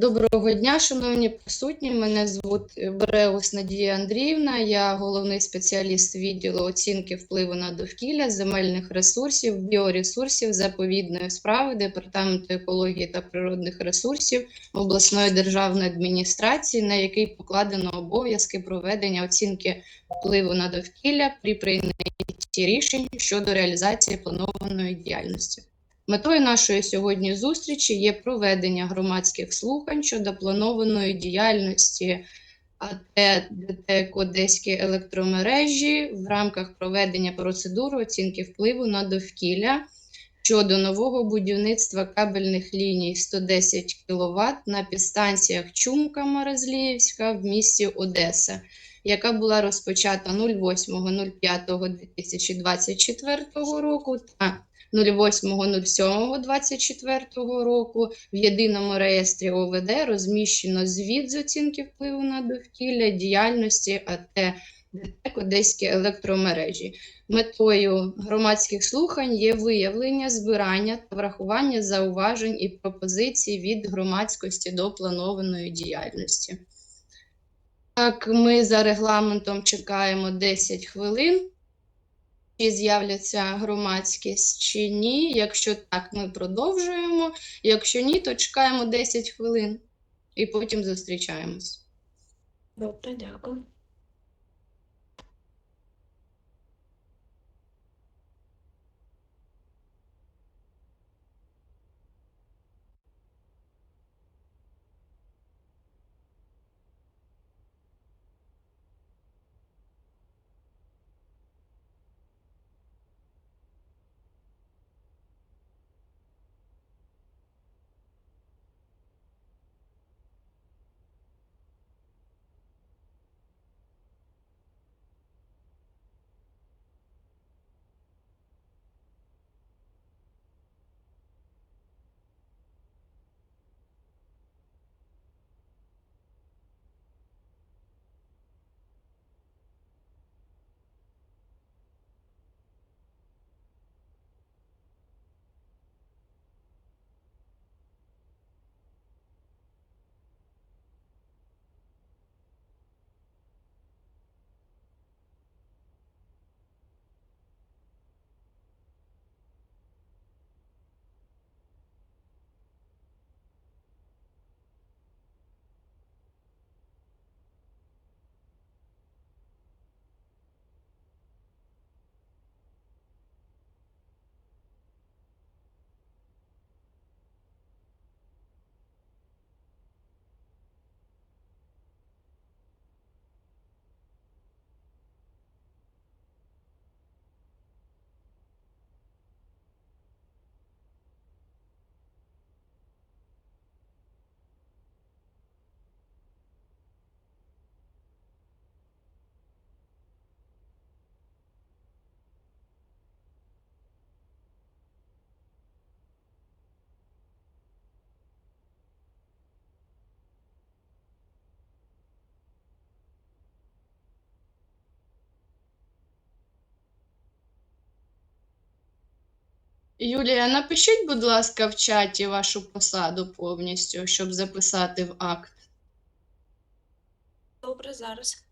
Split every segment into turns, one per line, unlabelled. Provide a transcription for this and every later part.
Доброго дня, шановні присутні. Мене звуть Бреус Надія Андріївна. Я головний спеціаліст відділу оцінки впливу на довкілля, земельних ресурсів, біоресурсів, заповідної справи Департаменту екології та природних ресурсів обласної державної адміністрації, на який покладено обов'язки проведення оцінки впливу на довкілля при прийнятті рішень щодо реалізації планованої діяльності. Метою нашої сьогодні зустрічі є проведення громадських слухань щодо планованої діяльності АТ ДТЕК Одеські електромережі в рамках проведення процедури оцінки впливу на довкілля щодо нового будівництва кабельних ліній 110 кВт на підстанціях Чумка Марезліївська в місті Одеса, яка була розпочата 08.05.2024 року та 08.07.24 року в єдиному реєстрі ОВД розміщено звіт з оцінки впливу на довкілля діяльності АТ ДТЕК Одеські електромережі. Метою громадських слухань є виявлення, збирання та врахування зауважень і пропозицій від громадськості до планованої діяльності. Так, ми за регламентом чекаємо 10 хвилин чи з'являться громадськість чи ні. Якщо так, ми продовжуємо. Якщо ні, то чекаємо 10 хвилин і потім зустрічаємось.
Добре, дякую.
Юлія, напишіть, будь ласка, в чаті вашу посаду повністю, щоб записати в акт.
Добре, зараз.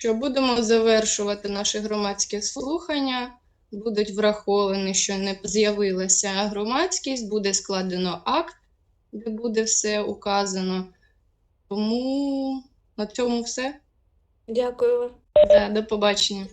Що будемо завершувати наші громадські слухання. Будуть враховані, що не з'явилася громадськість, буде складено акт, де буде все указано. Тому на цьому все.
Дякую.
Да, До побачення.